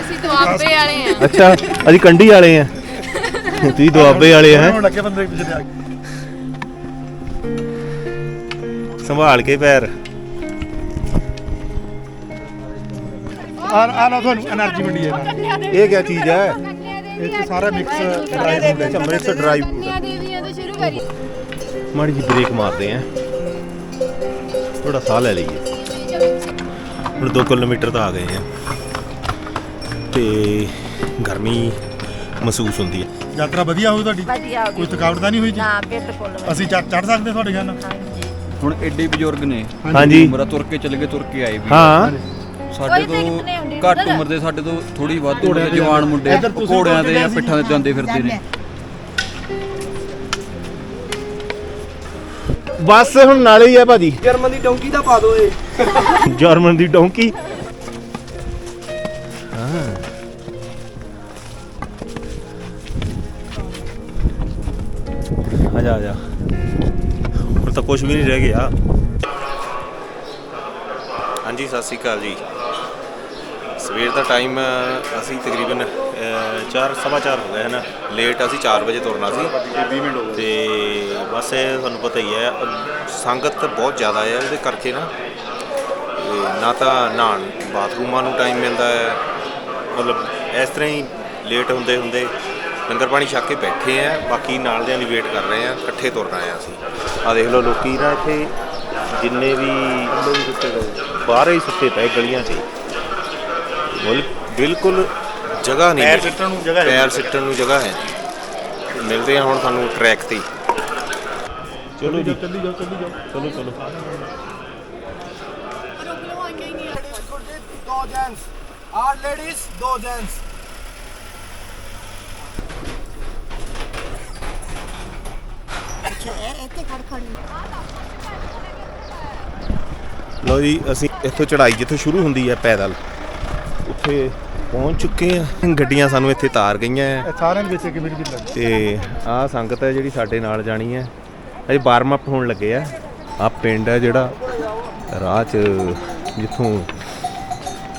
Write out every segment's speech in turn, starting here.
ਅਸੀਂ ਦੁਆਬੇ ਵਾਲੇ ਆ। ਅੱਛਾ ਅਸੀਂ ਕੰਢੀ ਵਾਲੇ ਆ। ਤੁਸੀਂ ਦੁਆਬੇ ਵਾਲੇ ਆ ਹੈਂ? ਲੱਗੇ ਬੰਦੇ ਪਿੱਛੇ ਆ ਗਏ ਸੰਭਾਲ ਕੇ ਪੈਰ। ਆ ਆ ਲਓ ਤੁਹਾਨੂੰ એનર્ਜੀ ਮੰਡੀ ਹੈ। ਇਹ ਕੀ ਚੀਜ਼ ਹੈ? ਇਹ ਤਾਂ ਸਾਰਾ mix dry fruit ਹੈ, ਚਮੜੇ ਚ dry fruit ਹੈ। ਮਾੜੀ ਜੀ ਬ੍ਰੇਕ ਮਾਰਦੇ ਆ। ਥੋੜਾ ਸਾਹ ਲੈ ਲਈਏ। ਹੁਣ 2 ਕਿਲੋਮੀਟਰ ਤਾਂ ਆ ਗਏ ਆ। ਤੇ ਗਰਮੀ ਮਹਿਸੂਸ ਹੁੰਦੀ ਹੈ। ਯਾਤਰਾ ਵਧੀਆ ਹੋਈ ਤੁਹਾਡੀ? ਵਧੀਆ ਹੋ ਕੋਈ ਥਕਾਵਟ ਤਾਂ ਨਹੀਂ ਹੋਈ ਜੀ? ਨਾ ਬਿਲਕੁਲ ਅਸੀਂ ਚੜ ਚੜ੍ਹ ਸਕਦੇ ਤੁਹਾਡੇ ਨਾਲ? ਹਾਂਜੀ। ਹੁਣ ਐਡੇ ਬਜ਼ੁਰਗ ਨੇ। ਹਾਂਜੀ। ਉਮਰਾ ਤੁਰ ਕੇ ਚੱਲ ਗਏ ਤੁਰ ਕੇ ਆਏ ਵੀ। ਹਾਂ। ਸਾਡੇ ਕੋਈ ਦਿੱਕਤ ਨਹੀਂ ਹੁੰਦੀ, ਤੋਂ ਘੱਟ। ਉਮਰ ਦੇ ਸਾਡੇ ਤੋਂ ਥੋੜੀ ਵੱਧ ਉਮਰ ਦੇ ਜਵਾਨ ਮੁੰਡੇ ਇੱਧਰ ਤੁਸੀਂ ਘੋੜਿਆਂ ਤੇ ਜਾਂ ਪਿੱਠਾਂ ਤੇ ਜਾਂਦੇ ਫਿਰਦੇ ਨੇ। ਬਸ ਹੁਣ ਨਾਲੇ ਹੀ ਆ ਭਾਜੀ। ਜਰਮਨ ਦੀ ਡੌਂਕੀ ਦਾ ਪਾ ਦੋ ਏ ਜਰਮਨ ਦੀ ਡੌਂਕੀ। ਜਾ ਆ ਜਾ। ਹੁਣ ਤਾਂ ਕੁਝ ਵੀ ਨਹੀਂ ਰਹਿ ਗਿਆ। ਹਾਂਜੀ ਸਤਿ ਸ਼੍ਰੀ ਅਕਾਲ ਜੀ। ਸਵੇਰ ਦਾ ਟਾਈਮ ਅਸੀਂ ਤਕਰੀਬਨ 4 ਸਵਾ ਚਾਰ ਹੋ ਗਏ ਹਨ। ਲੇਟ ਅਸੀਂ 4 ਵਜੇ ਤੁਰਨਾ ਸੀ। 20 ਮਿੰਟ ਹੋ ਗਏ ਤੇ ਬਸ ਇਹ ਤੁਹਾਨੂੰ ਪਤਾ ਹੀ ਹੈ ਅ, ਸੰਗਤ ਬਹੁਤ ਜ਼ਿਆਦਾ ਹੈ ਉਹਦੇ ਕਰਕੇ ਨਾ। ਤੇ ਨਾ ਤਾਂ ਨਹਾਉਣ ਬਾਥਰੂਮਾਂ ਨੂੰ ਟਾਈਮ ਮਿਲਦਾ ਹੈ। ਮਤਲਬ ਇਸ ਤਰ੍ਹਾਂ ਹੀ ਲੇਟ ਹੁੰਦੇ ਹੁੰਦੇ ਲੰਗਰ ਪਾਣੀ ਛੱਕ ਕੇ ਬੈਠੇ ਆ ਬਾਕੀ ਨਾਲ ਦਿਆਂ ਦੀ ਵੇਟ ਕਰ ਰਹੇ ਆ ਇਕੱਠੇ ਤੁਰਨਾ ਆ ਅਸੀਂ ਆ ਦੇਖ ਲਓ ਲੋਕੀ ਨਾ ਇੱਥੇ ਜਿੰਨੇ ਵੀ ਬਾਹਰ ਹੀ ਸੁੱਤੇ ਪਏ ਗਲੀਆਂ 'ਚ। ਬਿਲ- ਬਿਲਕੁਲ ਜਗ੍ਹਾ ਨਹੀਂ ਪੈਰ ਮਿਲੀ। ਸਿੱਟਣ ਨੂੰ ਜਗ੍ਹਾ ਹੈ ਪੈਰ ਸਿੱਟਣ ਨੂੰ ਜਗ੍ਹਾ ਹੈ ਨਹੀਂ। ਮਿਲਦੇ ਆ ਹੁਣ ਤੁਹਾਨੂੰ ਟਰੈਕ ਤੇ ਹੀ। ਚਲੋ ਜੀ ਚੱਲੀ ਜਾਓ ਚੱਲੀ ਜਾਓ ਚਲੋ ਚਲੋ ਦੋ ਜੈਂਟਸ ਆਰ ਜੈਂਟਸ ਲਓ ਜੀ ਅਸੀਂ ਇੱਥੋਂ ਚੜਾਈ ਜਿੱਥੋਂ ਸ਼ੁਰੂ ਹੁੰਦੀ ਹੈ ਪੈਦਲ ਉੱਥੇ ਪਹੁੰਚ ਚੁੱਕੇ ਆ ਗੱਡੀਆਂ ਸਾਨੂੰ ਇੱਥੇ ਤਾਰ ਗਈਆਂ ਹੈ। ਇਹ ਸਾਰਿਆਂ ਦੇ ਵਿੱਚ ਇੱਕ ਮੇਰੀ ਜਿੱਦਾਂ ਤੇ ਆਹ ਸੰਗਤ ਹੈ ਜਿਹੜੀ ਸਾਡੇ ਨਾਲ ਜਾਣੀ ਹੈ। ਅਜੇ ਵਾਰਮ ਅਪ ਹੋਣ ਲੱਗੇ ਆ। ਆ ਪਿੰਡ ਹੈ ਜਿਹੜਾ ਰਾਹ 'ਚ ਜਿੱਥੋਂ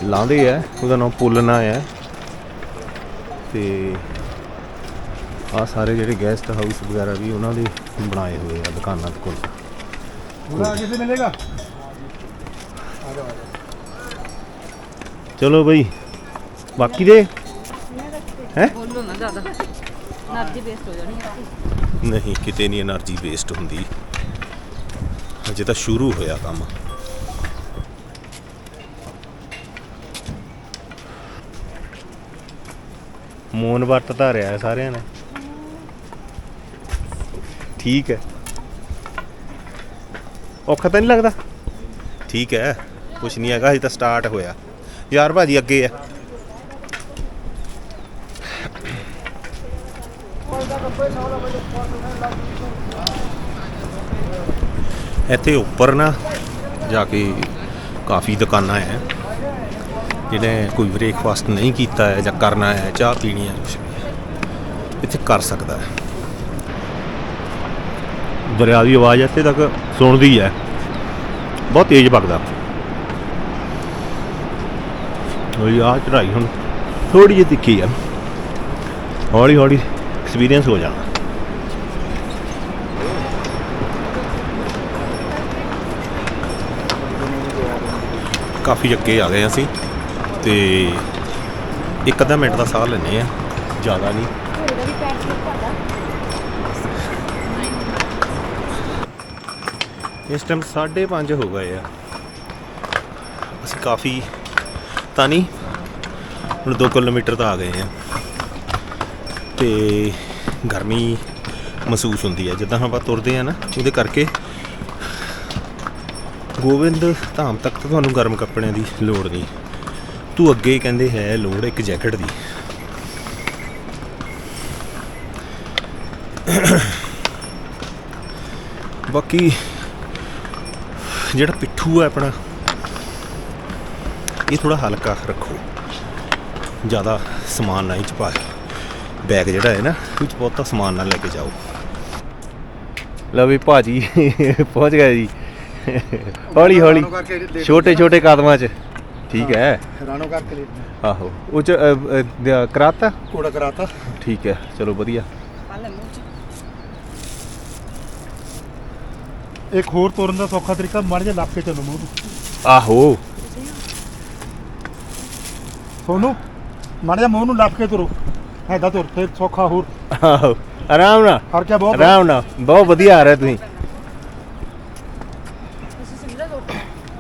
ਲਾਂਦੇ ਆ ਉਹਦਾ ਨਾਮ ਪੁੱਲਣਾ ਹੈ ਤੇ ਆ ਸਾਰੇ ਜਿਹੜੇ ਗੈਸਟ ਹਾਊਸ ਵਗੈਰਾ ਵੀ ਉਹਨਾਂ ਦੇ ਬਣਾਏ ਹੋਏ ਆ ਦੁਕਾਨਾਂ ਦੇ ਕੋਲ। ਪੂਰਾ ਅੱਗੇ ਸੇ ਮਿਲੇਗਾ? ਚਲੋ ਬਈ ਬਾਕੀ ਦੇ? ਹੈ? ਬੋਲੋ ਨਾ ਜ਼ਿਆਦਾ। એનર્ਜੀ ਵੇਸਟ ਹੋ ਜਾਣੀ ਨਹੀਂ ਕਿਤੇ ਨਹੀਂ એનર્ਜੀ ਵੇਸਟ ਹੁੰਦੀ। ਅਜੇ ਤਾਂ ਸ਼ੁਰੂ ਹੋਇਆ ਕੰਮ। ਮੋਨ ਵਰਤ ਧਾਰਿਆ ਸਾਰਿਆਂ ਨੇ। ਠੀਕ ਹੈ। ਔਖਾ ਤਾਂ ਨਹੀਂ ਲੱਗਦਾ? ਠੀਕ ਹੈ, ਕੁਛ ਨਹੀਂ ਹੈਗਾ, ਹਜੇ ਤਾਂ ਸਟਾਰਟ ਹੋਇਆ। ਯਾਰ ਭਾਜੀ, ਅੱਗੇ ਆ ਇੱਥੇ ਉੱਪਰ ਨਾ ਜਾ ਕੇ ਕਾਫੀ ਦੁਕਾਨਾਂ ਹੈ ਜਿਹਨੇ ਕੋਈ ਬ੍ਰੇਕਫਾਸਟ ਨਹੀਂ ਕੀਤਾ ਹੈ ਜਾਂ ਕਰਨਾ ਹੈ, ਚਾਹ ਪੀਣੀ ਹੈ, ਕੁਛ ਵੀ ਇੱਥੇ ਕਰ ਸਕਦਾ ਹੈ। ਦਰਿਆ ਦੀ ਆਵਾਜ਼ ਇੱਥੇ ਤੱਕ ਸੁਣਦੀ ਹੈ। ਬਹੁਤ ਤੇਜ਼ ਵਗਦਾ ਉਹ ਆ ਚੜਾਈ ਹੁਣ ਥੋੜੀ ਜਿਹੀ ਤਿੱਖੀ ਆ। ਹੌਲੀ ਹੌਲੀ ਐਕਸਪੀਰੀਅੰਸ ਹੋ ਜਾਣਾ। ਕਾਫੀ ਅੱਗੇ ਆ ਗਏ ਅਸੀਂ ਤੇ ਇੱਕ ਅੱਧਾ ਮਿੰਟ ਦਾ ਸਾਹ ਲੈਨੇ ਆ ਜ਼ਿਆਦਾ ਨਹੀਂ। ਇਸ ਟਾਈਮ 5:30 ਹੋ ਗਏ ਆ। ਅਸੀਂ ਕਾਫੀ ਤਾਂ ਨਹੀਂ, ਹੁਣ 2 ਕਿਲੋਮੀਟਰ ਤਾਂ ਆ ਗਏ ਆ। ਤੇ ਗਰਮੀ ਮਹਿਸੂਸ ਹੁੰਦੀ ਹੈ ਜਿੱਦਾਂ ਆਪਾਂ ਤੁਰਦੇ ਆ ਨਾ, ਉਹਦੇ ਕਰਕੇ ਗੋਬਿੰਦ ਧਾਮ ਤੱਕ ਤਾਂ ਤੁਹਾਨੂੰ ਗਰਮ ਕੱਪੜਿਆਂ ਦੀ ਲੋੜ ਨਹੀਂ। ਤੂੰ ਅੱਗੇ ਕਹਿੰਦੇ ਹੈ ਲੋੜ ਇੱਕ ਜੈਕਟ ਦੀ। ਬਾਕੀ ਜਿਹੜਾ ਪਿੱਠੂ ਹੈ ਆਪਣਾ ਇਹ ਥੋੜਾ ਹਲਕਾ ਰੱਖੋ। ਜ਼ਿਆਦਾ ਸਮਾਨ ਨਾ 'ਚ ਪਾ ਬੈਗ ਜਿਹੜਾ ਹੈ ਨਾ ਉਹ 'ਚ ਬਹੁਤਾ ਸਮਾਨ ਨਾ ਲੈ ਕੇ ਜਾਓ। ਲਓ ਵੀ ਭਾਜੀ ਪਹੁੰਚ ਗਏ ਜੀ। ਹੌਲੀ ਹੌਲੀ ਛੋਟੇ ਛੋਟੇ ਕਦਮਾਂ 'ਚ। ਠੀਕ ਹੈ। ਰਾਣੋ ਕਰਕੇ ਆਹੋ। ਉਹ ਚ ਕਰਾਤਾ? ਕੋੜਾ ਕਰਾਤਾ। ਠੀਕ ਹੈ ਚਲੋ ਵਧੀਆ। ਇੱਕ ਹੋਰ ਤੋਰਨ ਦਾ ਸੌਖਾ ਤਰੀਕਾ ਮੜ ਜਾ ਲੱਪ ਕੇ ਚੱਲੋ ਮੂੰਹ ਨੂੰ ਆਹੋ। ਸੋਨੂੰ ਮੜ ਜਾ ਮੂੰਹ ਨੂੰ ਕੇ ਤੁਰੋ। ਐਦਾਂ ਤੁਰ ਤੇ ਸੌਖਾ ਹੋਰ। ਆਹੋ ਆਰਾਮ ਨਾਲ। ਹਰ ਕਿਆ ਬਹੁਤ ਆਰਾਮ ਨਾਲ ਬਹੁਤ ਵਧੀਆ ਆ ਰਿਹਾ ਤੁਸੀਂ।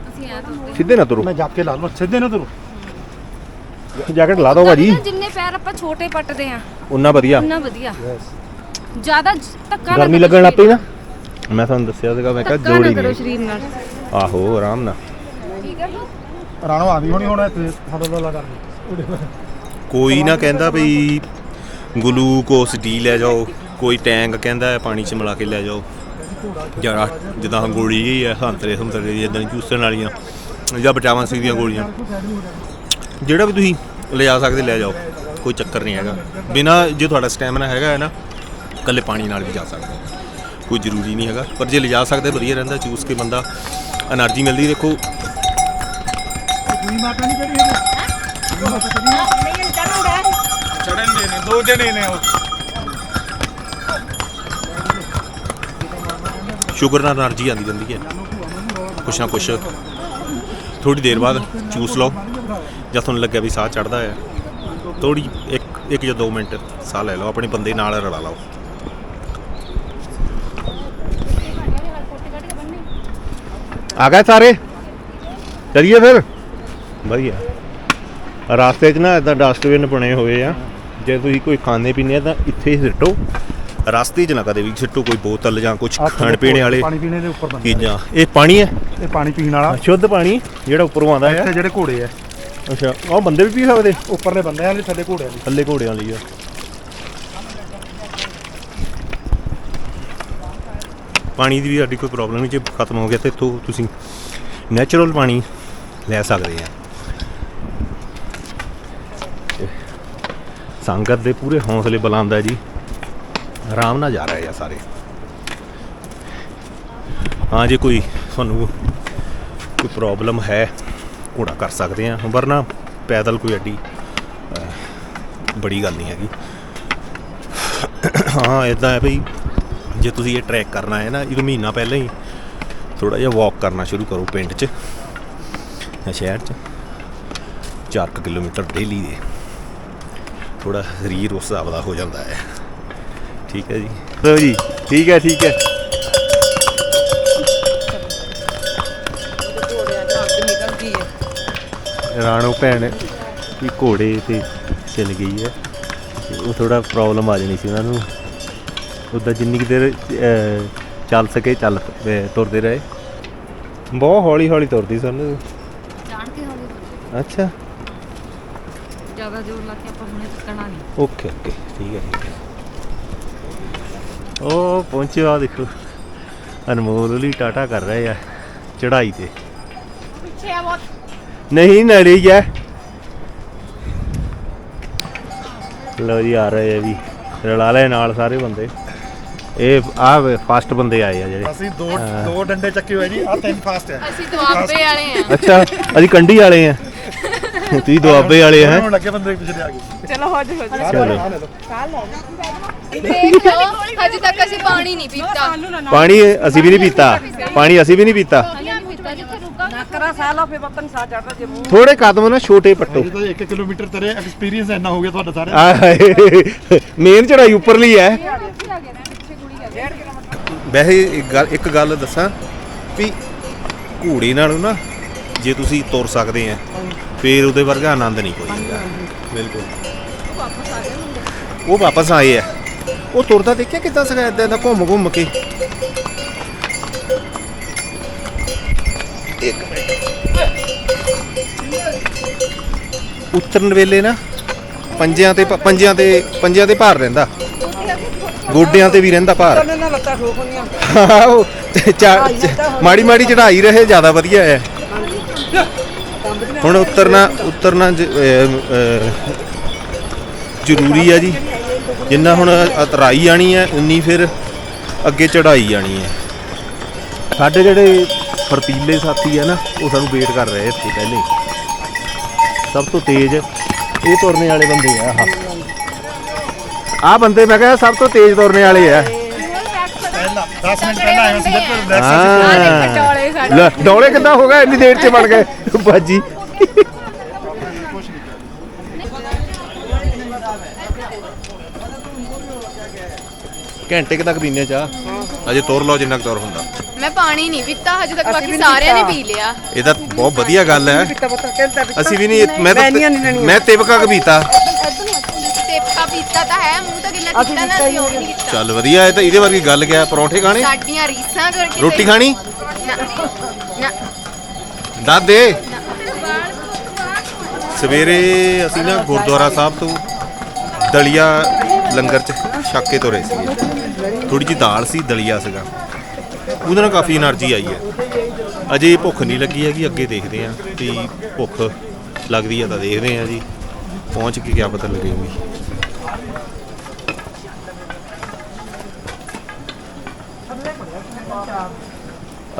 ਅਸੀਂ ਆ ਤੁਰਦੇ ਸਿੱਧੇ ਨਾ ਤੁਰੋ। ਮੈਂ ਜਾ ਕੇ ਲਾ ਲਵਾਂ ਸਿੱਧੇ ਨਾ ਤੁਰੋ। ਜੈਕਟ ਲਾ ਦਿਓ ਭਾਜੀ। ਜਿੰਨੇ ਪੈਰ ਆਪਾਂ ਛੋਟੇ ਪੱਟਦੇ ਆ ਉਨਾ ਵਧੀਆ। ਉਨਾ ਵਧੀਆ। ਜ਼ਿਆਦਾ ਧੱਕਾ ਨਾ ਗਰਮੀ ਲੱਗਣ ਲੱਗ ਪਈ ਨਾ। ਮੈਂ ਤੁਹਾਨੂੰ ਦੱਸਿਆ ਸੀਗਾ ਮੈਂ ਕਿਹਾ ਧੱਕਾ ਨਾ ਜੋੜੀ ਕਰੋ ਨਹੀਂ। ਸਰੀਰ ਨਾਲ। ਆਹੋ ਆਰਾਮ ਨਾਲ। ਠੀਕ ਹੈ ਰਾਣੋ ਆਦੀ ਹੋਣੀ ਹੁਣ ਇੱਥੇ ਸਾਡਾ ਲੋਲਾ ਕਰਨੀ ਕੋਈ ਨਾ ਕਹਿੰਦਾ ਵੀ ਗਲੂਕੋਸ ਡੀ ਲੈ ਜਾਓ ਕੋਈ ਟੈਂਕ ਕਹਿੰਦਾ ਹੈ ਪਾਣੀ ਚ ਮਿਲਾ ਕੇ ਲੈ ਜਾਓ। ਜਾਂ ਜਿੱਦਾਂ ਗੋਲੀ ਜਿਹੀ ਹੈ ਸੰਤਰੇ ਸੰਤਰੇ ਦੀ ਇਦਾਂ ਚੂਸਣ ਵਾਲੀਆਂ ਜਾਂ ਵਿਟਾਮਿਨ ਸੀ ਦੀਆਂ ਗੋਲੀਆਂ। ਜਿਹੜਾ ਵੀ ਤੁਸੀਂ ਲਿਜਾ ਸਕਦੇ ਲੈ ਜਾਓ ਕੋਈ ਚੱਕਰ ਨਹੀਂ ਹੈਗਾ। ਬਿਨਾ ਜੇ ਤੁਹਾਡਾ ਸਟੈਮਿਨਾ ਹੈਗਾ ਹੈ ਨਾ ਇਕੱਲੇ ਪਾਣੀ ਨਾਲ ਵੀ ਜਾ ਸਕਦੇ ਹੋ। ਕੋਈ ਜ਼ਰੂਰੀ ਨਹੀਂ ਹੈਗਾ। ਪਰ ਜੇ ਲਿਜਾ ਸਕਦੇ ਵਧੀਆ ਰਹਿੰਦਾ ਚੂਸ ਕੇ ਬੰਦਾ એનર્ਜੀ ਮਿਲਦੀ ਦੇਖੋ। ਦੂਈ ਸ਼ੂਗਰ ਨਾਲ એનર્ਜੀ ਆਂਦੀ ਜਾਂਦੀ ਹੈ। ਕੁਛ ਨਾ ਕੁਛ। ਥੋੜੀ ਦੇਰ ਬਾਅਦ ਚੂਸ ਲਓ। ਜਦ ਤੁਹਾਨੂੰ ਲੱਗਿਆ ਵੀ ਸਾਹ ਚੜਦਾ ਹੈ। ਥੋੜੀ ਇੱਕ ਇੱਕ ਜਾਂ ਦੋ ਮਿੰਟ ਸਾਹ ਲੈ ਲਓ। ਆਪਣੇ ਬੰਦੇ ਨਾਲ ਰਲਾ ਲਓ। ਆ ਗਏ ਸਾਰੇ? ਚਲਿਏ ਫਿਰ? ਵਧੀਆ। ਰਾਸਤੇ 'ਚ ਨਾ ਇਦਾਂ ਡਸਟਬਿਨ ਬਣੇ ਹੋਏ ਆ। ਜੇ ਤੁਸੀਂ ਕੋਈ ਖਾਣੇ ਪੀਣੇ ਆ ਤਾਂ ਇੱਥੇ ਹੀ ਸਿੱਟੋ। ਰਸਤੇ 'ਚ ਨਾ ਕਦੇ ਵੀ ਸਿੱਟੋ ਕੋਈ ਬੋਤਲ ਜਾਂ ਕੁਝ ਖਾਣ ਪੀਣੇ ਵਾਲੇ ਪਾਣੀ ਪੀਣੇ ਦੇ ਉੱਪਰ ਬੰਦੇ ਚੀਜ਼ਾਂ। ਇਹ ਪਾਣੀ ਹੈ? ਇਹ ਪਾਣੀ ਪੀਣ ਵਾਲਾ। ਸ਼ੁੱਧ ਪਾਣੀ ਜਿਹੜਾ ਉੱਪਰੋਂ ਆਉਂਦਾ ਹੈ। ਇੱਥੇ ਜਿਹੜੇ ਘੋੜੇ ਆ। ਅੱਛਾ ਉਹ ਬੰਦੇ ਵੀ ਪੀ ਸਕਦੇ? ਉੱਪਰਲੇ ਬੰਦਿਆਂ ਦੇ ਥੱਲੇ ਘੋੜਿਆਂ ਦੇ। ਥੱਲੇ ਘੋੜਿਆਂ ਲਈ ਆ। ਪਾਣੀ ਦੀ ਵੀ ਸਾਡੀ ਕੋਈ ਪ੍ਰੋਬਲਮ ਨਹੀਂ, ਜੇ ਖਤਮ ਹੋ ਗਿਆ ਤੇ ਇੱਥੋਂ ਤੁਸੀਂ ਨੈਚੁਰਲ ਪਾਣੀ ਲੈ ਸਕਦੇ ਆ। ਸੰਗਤ ਦੇ ਪੂਰੇ ਹੌਸਲੇ ਬੁਲੰਦ ਜੀ। ਆਰਾਮ ਨਾਲ ਜਾ ਰਹੇ ਆ ਸਾਰੇ। ਹਾਂ, ਜੇ ਕੋਈ ਤੁਹਾਨੂੰ ਕੋਈ ਪ੍ਰੋਬਲਮ ਹੈ, ਘੋੜਾ ਕਰ ਸਕਦੇ ਆ। ਵਰਨਾ ਪੈਦਲ ਕੋਈ ਐਡੀ ਬੜੀ ਗੱਲ ਨਹੀਂ ਹੈਗੀ। ਹਾਂ ਇਦਾਂ ਹੈ ਭਈ ਜੇ ਤੁਸੀਂ ਇਹ ਟਰੈਕ ਕਰਨਾ ਹੈ ਨਾ, ਇੱਕ ਮਹੀਨਾ ਪਹਿਲਾਂ ਹੀ ਥੋੜਾ ਜਿਹਾ ਵਾਕ ਕਰਨਾ ਸ਼ੁਰੂ ਕਰੋ ਪਿੰਡ 'ਚ, ਜਾਂ ਸ਼ਹਿਰ 'ਚ। 4 ਕਿਲੋਮੀਟਰ ਡੇਲੀ ਦੇ। ਥੋੜਾ ਸਰੀਰ ਉਸ ਹਿਸਾਬ ਦਾ ਹੋ ਜਾਂਦਾ ਹੈ। ਠੀਕ ਹੈ ਜੀ। ਲਓ ਜੀ, ਠੀਕ ਹੈ ਠੀਕ ਹੈ। ਰਾਣੋ ਭੈਣ ਵੀ ਘੋੜੇ ਤੇ ਚਲ ਗਈ ਹੈ। ਉਹ ਥੋੜਾ ਪ੍ਰੋਬਲਮ ਆ ਜਾਣੀ ਸੀ ਉਹਨਾਂ ਨੂੰ। ਉੱਦਾਂ ਜਿੰਨੀ ਕੁ ਦੇਰ ਅਹ, ਚੱਲ ਸਕੇ ਚੱਲ ਅਹ, ਤੁਰਦੇ ਰਹੇ। ਬਹੁਤ ਹੌਲੀ ਹੌਲੀ ਤੁਰਦੀ ਸਨ। ਜਾਣ ਕੇ ਹੌਲੀ ਅੱਛਾ। ਜ਼ਿਆਦਾ ਜ਼ੋਰ ਲਾ ਕੇ ਆਪਾਂ ਹੁਣੇ ਚੱਕਣਾ ਨਹੀਂ। Okay okay. ਠੀਕ ਹੈ ਠੀਕ ਹੈ। ਉਹ ਪਹੁੰਚਿਆ ਆਹ ਦੇਖੋ। ਅਨਮੋਲ ਲਈ ਟਾਟਾ ਕਰ ਰਹੇ ਆ ਚੜਾਈ ਤੇ। ਪਿੱਛੇ ਆ ਬਹੁਤ। ਨਹੀਂ ਨੇੜੇ ਹੀ ਹੈ। ਲੋ ਜੀ ਆ ਰਹੇ ਆ ਵੀ ਰਲਾ ਲੈ ਨਾਲ ਸਾਰੇ ਬੰਦੇ। ਇਹ ਆ ਫਾਸਟ ਬੰਦੇ ਆਏ ਆ ਜਿਹੜੇ। ਅਸੀਂ ਦੋ ਦੋ ਡੰਡੇ ਚੱਕੇ ਹੋਏ ਜੀ ਆ ਤਿੰਨ ਫਾਸਟ ਹੈ ਅਸੀਂ ਦੁਆਬੇ ਵਾਲੇ ਆ। ਅੱਛਾ ਅਸੀਂ ਕੰਢੀ ਵਾਲੇ ਆ। ਤੁਸੀਂ ਦੁਆਬੇ ਵਾਲੇ ਆ ਹੈਂ? ਹੁਣ ਲੱਗੇ ਬੰਦੇ ਪਿਛਲੇ ਆ ਗਏ। ਚਲੋ ਹੋ ਜਾ ਹੋ ਜਾ ਚਲੋ ਆ ਲੈ ਲਓ। ਦੇਖ ਲਓ ਹਜੇ ਤੱਕ ਅਸੀਂ ਪਾਣੀ ਨਹੀਂ ਪੀਤਾ। ਪਾਣੀ ਅਸੀਂ ਵੀ ਨਹੀਂ ਪੀਤਾ। ਪਾਣੀ ਅਸੀਂ ਵੀ ਨਹੀਂ ਪੀਤਾ। ਹਜੇ ਨਹੀਂ ਪੀਤਾ ਜਿੱਥੇ ਰੁਕਾ ਨਕਰਾ ਸਾਹ ਲਾ ਫੇ ਬੱਤਨ ਸਾਹ ਚੜਦਾ ਜੇ ਮੂੰਹ। ਥੋੜੇ ਕਦਮ ਨਾ ਛੋਟੇ ਪੱਟੋ। ਇਹ ਤਾਂ 1 ਕਿਲੋਮੀਟਰ ਤੇਰੇ ਐਕਸਪੀਰੀਅੰਸ ਇੰਨਾ ਹੋ ਗਿਆ ਤੁਹਾਡਾ ਸਾਰੇ ਆਏ ਮੇਨ ਚੜਾਈ ਉੱਪਰਲੀ ਹੈ। ਵੈਸੇ ਇੱਕ ਗੱਲ ਇੱਕ ਗੱਲ ਦੱਸਾਂ ਵੀ ਘੋੜੇ ਨਾਲੋਂ ਨਾ ਜੇ ਤੁਸੀਂ ਤੁਰ ਸਕਦੇ ਆ, ਫੇਰ ਉਹਦੇ ਵਰਗਾ ਆਨੰਦ ਨਹੀਂ ਕੋਈ ਹੈਗਾ। ਬਿਲਕੁਲ। ਉਹ ਵਾਪਸ ਆਏ ਆ। ਉਹ ਤੁਰਦਾ ਦੇਖਿਆ ਕਿੱਦਾਂ ਸੀਗਾ ਇਦਾਂ ਦਾ ਘੁੰਮ ਘੁੰਮ ਕੇ? ਇੱਕ ਮਿੰਟ। ਉਤਰਨ ਵੇਲੇ ਨਾ ਪੰਜਿਆਂ ਤੇ ਪੰਜਿਆਂ ਤੇ ਪੰਜਿਆਂ ਤੇ ਭਾਰ ਰਹਿੰਦਾ। ਗੋਡਿਆਂ ਤੇ ਵੀ ਰਹਿੰਦਾ ਭਾਰ। ਨਾ ਲੱਤਾਂ ਠੋਕ ਹੁੰਦੀਆਂ। ਆਹੋ, ਤੇ ਚਾ- ਚ- ਮਾੜੀ ਮਾੜੀ ਚੜਾਈ ਰਹੇ ਜ਼ਿਆਦਾ ਵਧੀਆ ਹੈ। ਹੁਣ ਉਤਰਨਾ ਉਤਰਨਾ ਜ- ਅਹ, ਅਹ, ਜ਼ਰੂਰੀ ਹੈ ਜੀ। ਜਿੰਨਾ ਹੁਣ ਉਤਰਾਈ ਆਣੀ ਹੈ ਉਨੀ ਫਿਰ ਅੱਗੇ ਚੜਾਈ ਆਣੀ ਹੈ। ਸਾਡੇ ਜਿਹੜੇ ਫਰਤੀਲੇ ਸਾਥੀ ਹੈ ਨਾ ਉਹ ਸਾਨੂੰ ਵੇਟ ਕਰ ਰਹੇ ਇੱਥੇ ਪਹਿਲੇ। ਸਭ ਤੋਂ ਤੇਜ਼ ਇਹ ਤੁਰਨੇ ਵਾਲੇ ਬੰਦੇ ਆ ਆਹ ਆ ਬੰਦੇ ਮੈਂ ਕਿਹਾ ਸਭ ਤੋਂ ਤੇਜ਼ ਤੁਰਨੇ ਵਾਲੇ ਆ। ਪਹਿਲਾਂ 10 ਮਿੰਟ ਪਹਿਲਾਂ ਆਇਆ ਸੀ ਬਿਲਕੁਲ relax ਆ ਹਾਂ। ਦੇਖ ਟੋਲੇ ਸਾਡੇ। ਲੈ ਡੌਲੇ ਕਿੱਦਾਂ ਹੋ ਗਏ? ਇੰਨੀ ਦੇਰ ਚ ਬਣ ਗਏ। ਬਾਜੀ ਘੰਟੇ ਕੁ ਤੱਕ ਪੀਨੇ ਚਾਹ। ਅਜੇ ਤੁਰ ਲਓ ਜਿੰਨਾ ਕੁ ਤੁਰ ਹੁੰਦਾ। ਮੈਂ ਪਾਣੀ ਨਹੀਂ ਪੀਤਾ ਹਜੇ ਤੱਕ ਬਾਕੀ ਸਾਰਿਆਂ ਨੇ ਪੀ ਲਿਆ। ਇਹ ਤਾਂ ਬਹੁਤ ਵਧੀਆ ਗੱਲ ਹੈ। ਅਸੀਂ ਵੀ ਨਹੀਂ ਮੈਂ ਤਾਂ ਮੈਂ ਤਿਵਕਾ ਟੇਪਾ ਪੀਤਾ ਤਾਂ ਹੈ ਮੂੰਹ ਤਾਂ ਗਿੱਲਾ ਕੀਤਾ ਨਾ ਪੀਤਾ ਉਹ ਨਹੀਂ ਕੀਤਾ। ਚੱਲ ਵਧੀਆ ਹੈ ਤਾਂ ਇਹਦੇ ਵਰਗੀ ਗੱਲ ਕਿਆ ਪਰੌਂਠੇ ਖਾਣੇ? ਸਾਡੀਆਂ ਰੀਸਾਂ ਕਰਕੇ ਰੋਟੀ ਖਾਣੀ? ਨਾ ਨਾ। ਦੱਸ ਸਵੇਰੇ ਅਸੀਂ ਨਾ ਗੁਰਦੁਆਰਾ ਸਾਹਿਬ ਤੋਂ ਦਲੀਆ ਲੰਗਰ ਚ ਛਾਕੇ ਤੋਂ ਰਹੇ ਸੀਗੇ। ਥੋੜੀ ਜੀ ਦਾਲ ਸੀ ਦਲੀਆ ਸੀਗਾ। ਉਹਦੇ ਨਾਲ ਕਾਫੀ એનર્ਜੀ ਆਈ ਹੈ। ਅਜੇ ਭੁੱਖ ਨਹੀਂ ਲੱਗੀ ਹੈਗੀ ਅੱਗੇ ਦੇਖਦੇ ਆਂ ਕਿ ਭੁੱਖ ਲੱਗਦੀ ਆ ਤਾਂ ਦੇਖਦੇ ਆਂ ਜੀ। ਪਹੁੰਚ ਕੇ ਕਿਆ ਪਤਾ ਲੱਗੇਗੀ।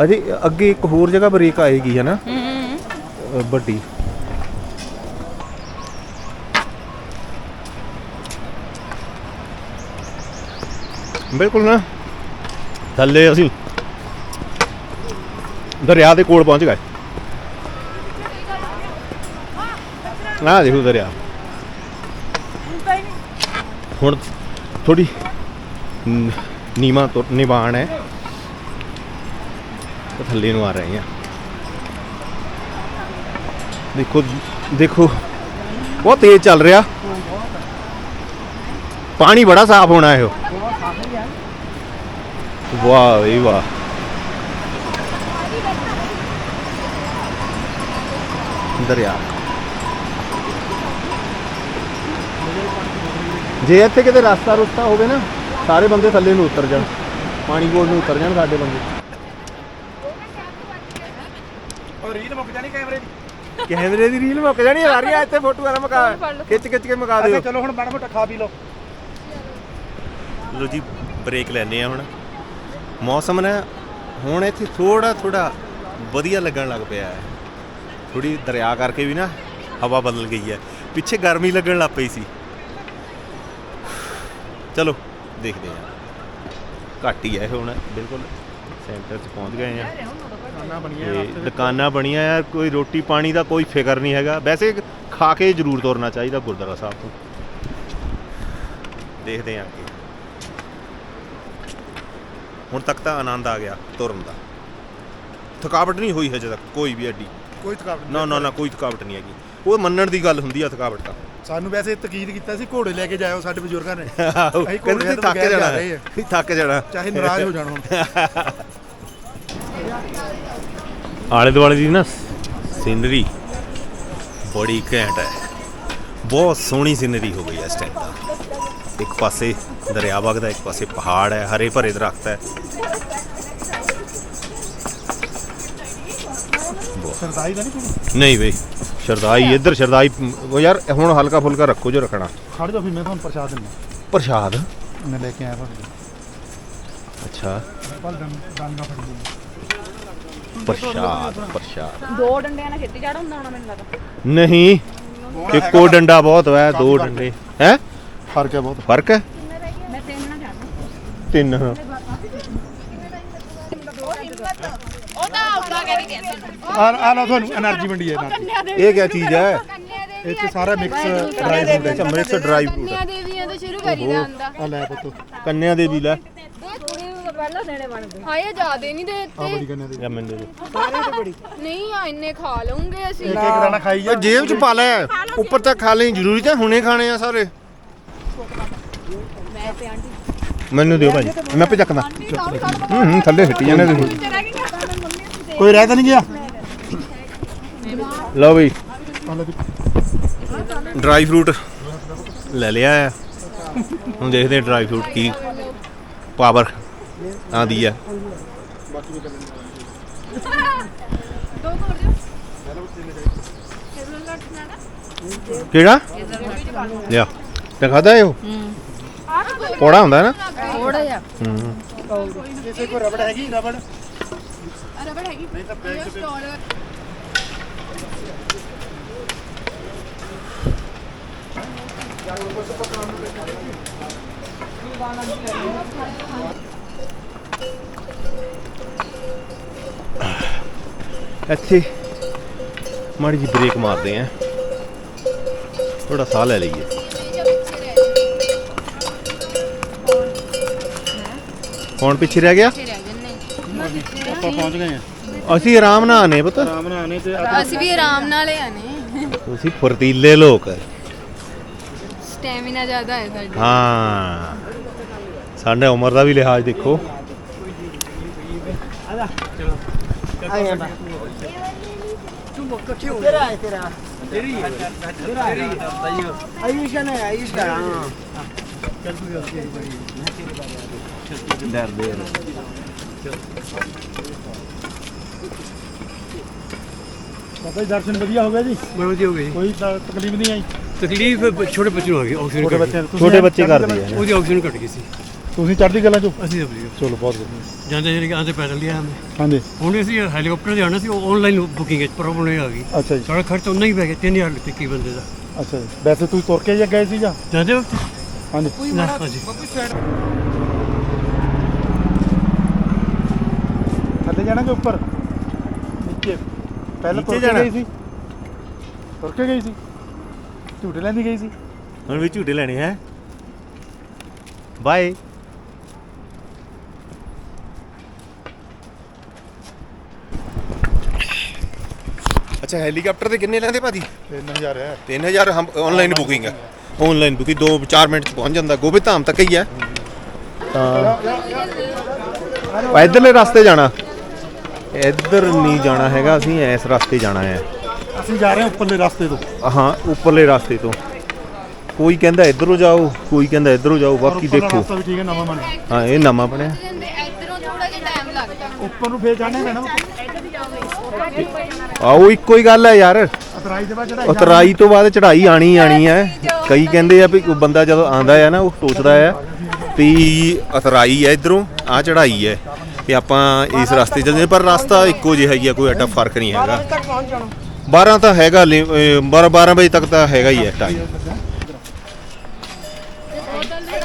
ਅਜੇ ਅੱਗੇ ਇੱਕ ਹੋਰ ਜਗ੍ਹਾ ਬ੍ਰੇਕ ਆਏਗੀ ਹੈ ਨਾ ਵੱਡੀ। ਬਿਲਕੁਲ ਨਾ। ਥੱਲੇ ਅਸੀਂ ਦਰਿਆ ਦੇ ਕੋਲ ਪਹੁੰਚ ਗਏ। ਨਾ ਦੇਖੋ ਦਰਿਆ। ਹੁਣ ਥੋੜੀ ਨੀਮਾ ਤੋਂ ਨਿਵਾਣ ਹੈ। ਤਾਂ ਥੱਲੇ ਨੂੰ ਆ ਰਹੇ ਆ। ਦੇਖੋ ਦੇਖੋ। ਬਹੁਤ ਤੇਜ਼ ਚੱਲ ਰਿਹਾ। ਪਾਣੀ ਬੜਾ ਸਾਫ਼ ਹੋਣਾ ਹੈ ਵਾਹ ਵੀ ਵਾਹ। ਦਰਿਆ। ਜੇ ਇੱਥੇ ਕਿਤੇ ਰਸਤਾ ਰੁਸਤਾ ਹੋਵੇ ਨਾ, ਸਾਰੇ ਬੰਦੇ ਥੱਲੇ ਨੂੰ ਉਤਰ ਜਾਣ। ਪਾਣੀ ਕੋਲ ਨੂੰ ਉਤਰ ਜਾਣ, ਸਾਡੇ ਬੰਦੇ। ਉਹ ਰੀਲ ਮੁੱਕ ਜਾਣੀ ਕੈਮਰੇ ਦੀ? ਕੈਮਰੇ ਦੀ ਰੀਲ ਮੁੱਕ ਜਾਣੀ ਆ ਰਹੀ ਆ ਇੱਥੇ ਫੋਟੋ ਵਾਲਾ ਮਕਾ ਖਿੱਚ ਖਿੱਚ ਕੇ ਮਕਾ ਅੱਛਾ ਦਿਓ। ਚਲੋ ਹੁਣ ਮਾੜਾ ਮੋਟਾ ਖਾ ਪੀ ਲਓ। ਲੋ ਜੀ ਬ੍ਰੇਕ ਲੈਨੇ ਆ ਹੁਣ। ਮੌਸਮ ਨਾ ਹੁਣ ਇੱਥੇ ਥੋੜਾ ਥੋੜਾ ਵਧੀਆ ਲੱਗਣ ਲੱਗ ਪਿਆ ਹੈ। ਥੋੜੀ ਦਰਿਆ ਕਰਕੇ ਵੀ ਨਾ ਹਵਾ ਬਦਲ ਗਈ ਹੈ। ਪਿੱਛੇ ਗਰਮੀ ਲੱਗਣ ਲੱਗ ਪਈ ਸੀ। ਚਲੋ ਦੇਖਦੇ ਹਾਂ। ਘੱਟ ਹੀ ਹੈ ਇਹ ਹੁਣ ਬਿਲਕੁਲ ਸੈਂਟਰ 'ਚ ਪਹੁੰਚ ਗਏ ਆ ਖਾਣਾ ਬਣੀਆਂ ਤੇ ਦੁਕਾਨਾਂ ਬਣੀਆਂ ਆ ਕੋਈ ਰੋਟੀ ਪਾਣੀ ਦਾ ਕੋਈ ਫਿਕਰ ਨਹੀਂ ਹੈਗਾ। ਵੈਸੇ ਖਾ ਕੇ ਜ਼ਰੂਰ ਤੁਰਨਾ ਚਾਹੀਦਾ ਗੁਰਦੁਆਰਾ ਸਾਹਿਬ ਤੋਂ। ਦੇਖਦੇ ਆਂ ਅੱਗੇ। ਹੁਣ ਤੱਕ ਤਾਂ ਆਨੰਦ ਆ ਗਿਆ ਤੁਰਨ ਦਾ। ਥਕਾਵਟ ਨਹੀਂ ਹੋਈ ਹਜੇ ਤੱਕ ਕੋਈ ਵੀ ਐਡੀ। ਕੋਈ ਥਕਾਵਟ ਨਾ ਨਾ ਨਾ ਕੋਈ ਥਕਾਵਟ ਨਹੀਂ ਹੈਗੀ। ਉਹ ਮੰਨਣ ਦੀ ਗੱਲ ਹੁੰਦੀ ਆ ਥਕਾਵਟ ਤਾਂ। ਸਾਨੂੰ ਵੈਸੇ ਤਕੀਦ ਕੀਤਾ ਸੀ ਘੋੜੇ ਲੈ ਕੇ ਜਾਇਓ ਸਾਡੇ ਬਜ਼ੁਰਗਾਂ ਨੇ। ਕਹਿੰਦੇ ਘੋੜਿਆਂ ਸੀ ਤੋਂ ਥੱਕ ਬਗੈਰ ਜਾਣਾ। ਰਹੇ ਆ। ਥੱਕ ਜਾਣਾ। ਚਾਹੇ ਨਾਰਾਜ਼ ਹੋ ਜਾਣ ਹੁਣ। ਆਲੇ ਦੁਆਲੇ ਦੀ ਨਾ ਸੀਨਰੀ ਬੜੀ ਘੈਂਟ ਹੈ ਬਹੁਤ ਸੋਹਣੀ ਸੀਨਰੀ ਹੋ ਗਈ ਹੈ ਇਸ ਟਾਈਮ ਤਾਂ ਇੱਕ ਪਾਸੇ ਦਰਿਆ ਵਗਦਾ ਇੱਕ ਪਾਸੇ ਪਹਾੜ ਹੈ ਹਰੇ ਭਰੇ ਦਰਖਤ ਹੈ ਸਰਦਾਈ ਦਾ ਨਹੀਂ ਬਈ ਸ਼ਰਦਾਈ ਇੱਧਰ ਸ਼ਰਦਾਈ ਉਹ ਯਾਰ ਹੁਣ ਹਲਕਾ ਫੁਲਕਾ ਰੱਖੋ ਜੋ ਰੱਖਣਾ ਖੜ ਜਾਓ ਫਿਰ ਮੈਂ ਤੁਹਾਨੂੰ ਪ੍ਰਸ਼ਾਦ ਦਿੰਦਾ ਪ੍ਰਸ਼ਾਦ ਮੈਂ ਲੈ ਕੇ ਆਇਆ ਭਾਜੀ ਅੱਛਾ ਪਲ ਦੰਗਾ ਫੜ ਲਈ ਪ੍ਰਸ਼ਾਦ ਪ੍ਰਸ਼ਾਦ। ਦੋ ਡੰਡਿਆਂ ਨਾਲ ਖੇਤੀ ਜਾੜਾ ਹੁੰਦਾ ਹੋਣਾ ਮੈਨੂੰ ਲੱਗਦਾ। ਨਹੀਂ ਇੱਕੋ ਡੰਡਾ ਬਹੁਤ ਹੈ ਦੋ ਡੰਡੇ। ਹੈ। ਫ਼ਰਕ ਹੈ ਬਹੁਤ। ਫ਼ਰਕ ਹੈ? ਮੈਂ ਤਿੰਨ ਨਾਲ ਜਾਣਾ। ਤਿੰਨ। ਉਹ ਆ ਆ ਲਓ ਤੁਹਾਨੂੰ એનર્ਜੀ ਵੰਡੀ ਹੈ ਨਾਲ। ਇਹ ਕਿਆ ਚੀਜ਼ ਹੈ? ਇਹ ਸਾਰਾ ਮਿਕਸ ਡਰਾਈ ਫਰੂਟ ਹੈ ਮਿਕਸ ਡਰਾਈ ਫਰੂਟ ਕੰਨਿਆ ਦੇਵੀਆਂ ਤੋਂ ਸ਼ੁਰੂ ਲੈ। ਪਹਿਲਾਂ ਦੇਣੇ ਬਣਦੇ। ਹਾਏ ਜਿਆਦੇ ਨਹੀਂ ਆ ਦੇਤੇ। ਬੜੀ ਕੰਨੇ ਦੇ। ਜਾਂ ਮੈਨੂੰ ਦੇ ਨਹੀਂ ਆ ਇੰਨੇ ਖਾ ਲਵਾਂਗੇ ਅਸੀਂ। ਇੱਕ ਇੱਕ ਦਾਣਾ ਖਾਈ ਜਾ ਉਹ ਜੇਬ ਚ ਪਾ ਲੈ। ਉੱਪਰ ਤੱਕ ਖਾ ਲਈ ਜ਼ਰੂਰੀ ਤਾਂ ਹੁਣੇ ਖਾਣੇ ਆ ਸਾਰੇ। ਮੈਨੂੰ ਦਿਓ ਭਾਜੀ। ਮੈਂ ਆਪੇ ਚੱਕਦਾ। ਹੂੰ ਹੂੰ ਥੱਲੇ ਸਿੱਟੀ ਜਾਂਦੇ ਤੁਸੀਂ। ਕੋਈ ਰਹਿ ਤਾਂ ਨਹੀਂ ਗਿਆ? ਲਓ ਬਈ। ਡਰਾਈ ਫਰੂਟ ਲੈ ਲਿਆ ਆ। ਹੁਣ ਦੇਖਦੇ ਡਰਾਈ ਫਰੂਟ ਕੀ ਪਾਵਰ ਆਂਦੀ ਆ। ਕਿਹੜਾ? ਲਿਆ। ਤੇ ਖਾਦਾ ਇਹ ਕੋੜਾ ਹੁੰਦਾ ਨਾ? ਥੋੜਾ ਜਿਹਾ ਹੂੰ। ਕਿਸੇ ਕੋਲ ਰਬੜ ਹੈਗੀ ਰਬੜ ਰਬੜ ਹੈਗੀ ਨਹੀਂ ਤਾਂ ਬੈਗ ਇੱਥੇ ਮਾੜੀ ਜੀ ਬ੍ਰੇਕ ਮਾਰਦੇ ਆ। ਥੋੜਾ ਸਾਹ ਲੈ ਲਈਏ। ਕੌਣ ਪਿੱਛੇ ਰਹਿ ਗਿਆ? ਆਪਾਂ ਪਹੁੰਚ ਗਏ ਆ। ਅਸੀਂ ਆਰਾਮ ਨਾਲ ਆਨੇ ਪੁੱਤ। ਆਰਾਮ ਨਾਲ ਆਨੇ ਤੇ ਅਸੀਂ ਵੀ ਆਰਾਮ ਨਾਲ ਹੀ ਆਨੇ ਤੁਸੀਂ ਫੁਰਤੀਲੇ ਲੋਕ ਸਟੈਮਿਨਾ ਜ਼ਿਆਦਾ ਹੈ ਸਾਡਾ। ਹਾਂ। ਸਾਡੇ ਉਮਰ ਦਾ ਵੀ ਲਿਹਾਜ਼ ਦੇਖੋ। ਆਇਆ ਬਾ ਤੂੰ ਮੱਕਾ ਕਿਉਂ ਤੇਰਾ ਹੈ ਤੇਰਾ ਤੇਰੀ ਹੈ ਤੇਰੀ ਹੈ ਆਯੂਸ਼ ਦਾ ਹੈ ਆਯੂਸ਼ ਦਾ ਹਾਂ ਚੱਲ ਤੂੰ ਜਲਦੀ ਬੜੀ ਡਰ ਦੇ ਬਾਬਾ ਜੀ ਦਰਸ਼ਨ ਵਧੀਆ ਹੋ ਗਿਆ ਜੀ? ਬਹੁਤ ਵਧੀਆ ਹੋ ਗਿਆ ਕੋਈ ਤਕਲੀਫ ਨਹੀਂ ਆਈ? ਤਕਲੀਫ ਛੋਟੇ ਬੱਚੇ ਨੂੰ ਗਈ ਛੋਟੇ ਬੱਚੇ ਕਰਦੇ ਘਟ ਗਈ ਸੀ। ਤੁਸੀਂ ਚੜ੍ਹਦੀ ਗੱਲਾਂ ਚੋਂ? ਅਸੀਂ ਤਾਂ ਵਧੀਆ। ਚਲੋ ਬਹੁਤ ਵਧੀਆ। ਜਾਂਦੇ ਜਿਹੜੇ ਆਂਦੇ ਪੈਦਲ ਲਿਆ ਹਮੇ ਹਾਂਜੀ। ਹੁਣ ਅਸੀਂ ਹੈਲੀਕਾਪਟਰ ਤੇ ਆਉਣਾ ਸੀ ਉਹ ਆਨਲਾਈਨ ਬੁਕਿੰਗ ਵਿੱਚ ਪ੍ਰੋਬਲਮ ਇਹ ਆ ਗਈ। ਅੱਛਾ ਜੀ। ਸਾਡਾ ਖਰਚ ਉਨਾ ਹੀ ਪੈ ਗਿਆ 3000 ਲਿੱਤੇ ਕੀ ਬੰਦੇ ਦਾ। ਅੱਛਾ ਜੀ। ਵੈਸੇ ਤੁਸੀਂ ਤੁਰ ਕੇ ਜਾਂ ਗਏ ਸੀ ਜਾਂ? ਜਾਂਦੇ ਵਕਤ। ਹਾਂਜੀ। ਨਾ ਹਾਂਜੀ। ਥੱਲੇ ਜਾਣਾ ਕਿ ਉੱਪਰ? ਨੀਚੇ। ਪਹਿਲਾਂ ਤੁਰ ਕੇ ਜਾਣਾ? ਗਈ ਸੀ? ਤੁਰ ਕੇ ਗਈ ਸੀ? ਝੂਟੇ ਲੈਂਦੀ ਗਈ ਸੀ? ਹੁਣ ਵੀ ਝੂਟੇ ਲੈਣੇ ਹੈ। ਬਾਏ ਅੱਛਾ ਹੈਲੀਕਾਪਟਰ ਤੇ ਕਿੰਨੇ ਲੈਂਦੇ ਭਾਜੀ? 3000 ਹੈ। 3000 ਹਮ ਆਨਲਾਈਨ ਬੁਕਿੰਗ ਹੈ। ਆਨਲਾਈਨ ਬੁਕਿੰਗ 2 4 ਮਿੰਟ ਚ ਪਹੁੰਚ ਜਾਂਦਾ। ਗੋਬਿੰਦ ਧਾਮ ਤੱਕ ਹੀ ਹੈ। ਤਾਂ ਇਧਰਲੇ ਰਸਤੇ ਜਾਣਾ। ਇੱਧਰ ਨਹੀਂ ਜਾਣਾ ਹੈਗਾ ਅਸੀਂ ਇਸ ਰਸਤੇ ਜਾਣਾ ਹੈ। ਅਸੀਂ ਜਾ ਰਹੇ ਹਾਂ ਉੱਪਰਲੇ ਰਸਤੇ ਤੋਂ। ਹਾਂ ਉੱਪਰਲੇ ਰਸਤੇ ਤੋਂ। ਕੋਈ ਕਹਿੰਦਾ ਇਧਰੋਂ ਜਾਓ ਕੋਈ ਕਹਿੰਦਾ ਇਧਰੋਂ ਜਾਓ ਬਾਕੀ ਦੇਖੋ। ਰਸਤਾ ਵੀ ਠੀਕ ਹੈ ਨਵਾਂ ਬਣਿਆ। ਹਾਂ ਇਹ ਨਵਾਂ ਬਣਿਆ। ਜਾਂਦੇ ਇਧਰੋਂ ਥੋੜਾ ਜਿਹਾ ਟਾਈਮ ਲੱਗਦਾ ਉੱਪਰ ਨੂੰ ਫੇਰ ਜਾਣਾ ਪੈਣਾ। ਆਓ, ਇੱਕੋ ਹੀ ਗੱਲ ਹੈ ਯਾਰ। ਅਤਰਾਈ ਦੇ ਬਾਅਦ ਚੜਾਈ ਉਤਰਾਈ ਤੋਂ ਬਾਅਦ ਚੜ੍ਹਾਈ ਆਣੀ ਆਣੀ ਹੈ। ਕਈ ਕਹਿੰਦੇ ਆ ਵੀ ਕੋਈ ਬੰਦਾ ਜਦੋਂ ਆਂਦਾ ਹੈ ਨਾ, ਉਹ ਸੋਚਦਾ ਹੈ ਵੀ ਉਤਰਾਈ ਹੈ ਇਧਰੋਂ ਆ ਚੜ੍ਹਾਈ ਹੈ। ਤੇ ਆਪਾਂ ਇਸ ਰਸਤੇ ਚੱਲਦੇ ਪਰ ਰਸਤਾ ਇੱਕੋ ਜਿਹਾ ਹੀ ਹੈ ਕੋਈ ਐਡਾ ਫ਼ਰਕ ਨਹੀਂ ਹੈਗਾ। 12 ਤਾਂ ਹੈਗਾ 12 12 ਵਜੇ ਤੱਕ ਤਾਂ ਹੈਗਾ ਹੀ ਹੈ ਟਾਈਮ